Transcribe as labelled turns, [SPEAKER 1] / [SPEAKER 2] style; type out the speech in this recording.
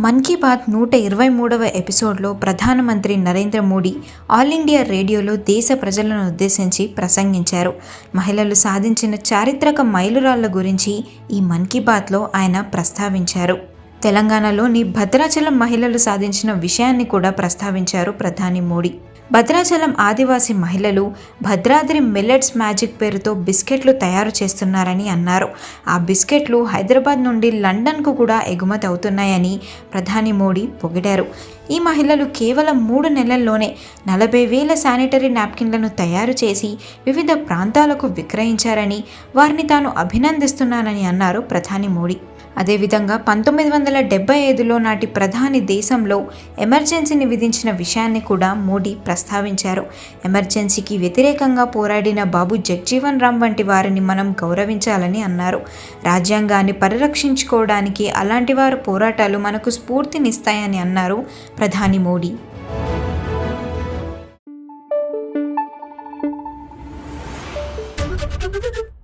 [SPEAKER 1] మన్ కీ బాత్ నూట ఇరవై మూడవ ఎపిసోడ్లో ప్రధానమంత్రి నరేంద్ర మోడీ ఆల్ ఇండియా రేడియోలో దేశ ప్రజలను ఉద్దేశించి ప్రసంగించారు. మహిళలు సాధించిన చారిత్రక మైలురాళ్ళ గురించి ఈ మన్ కీ బాత్లో ఆయన ప్రస్తావించారు. తెలంగాణలోని భద్రాచలం మహిళలు సాధించిన విషయాన్ని కూడా ప్రస్తావించారు ప్రధాని మోడీ. భద్రాచలం ఆదివాసీ మహిళలు భద్రాద్రి మిల్లెట్స్ మ్యాజిక్ పేరుతో బిస్కెట్లు తయారు చేస్తున్నారని అన్నారు. ఆ బిస్కెట్లు హైదరాబాద్ నుండి లండన్కు కూడా ఎగుమతి అవుతున్నాయని ప్రధాని మోడీ పొగిడారు. ఈ మహిళలు కేవలం మూడు నెలల్లోనే నలభై వేల శానిటరీ నాప్కిన్లను తయారు చేసి వివిధ ప్రాంతాలకు విక్రయించారని వారిని తాను అభినందిస్తున్నానని అన్నారు ప్రధాని మోడీ. అదేవిధంగా పంతొమ్మిది వందల డెబ్బై ఐదులో నాటి ప్రధాని దేశంలో ఎమర్జెన్సీని విధించిన విషయాన్ని కూడా మోడీ ప్రస్తావించారు. ఎమర్జెన్సీకి వ్యతిరేకంగా పోరాడిన బాబు జగ్జీవన్ రామ్ వంటి వారిని మనం గౌరవించాలని అన్నారు. రాజ్యాంగాన్ని పరిరక్షించుకోవడానికి అలాంటి వారి పోరాటాలు మనకు స్ఫూర్తినిస్తాయని అన్నారు ప్రధాని మోడీ
[SPEAKER 2] Thank you.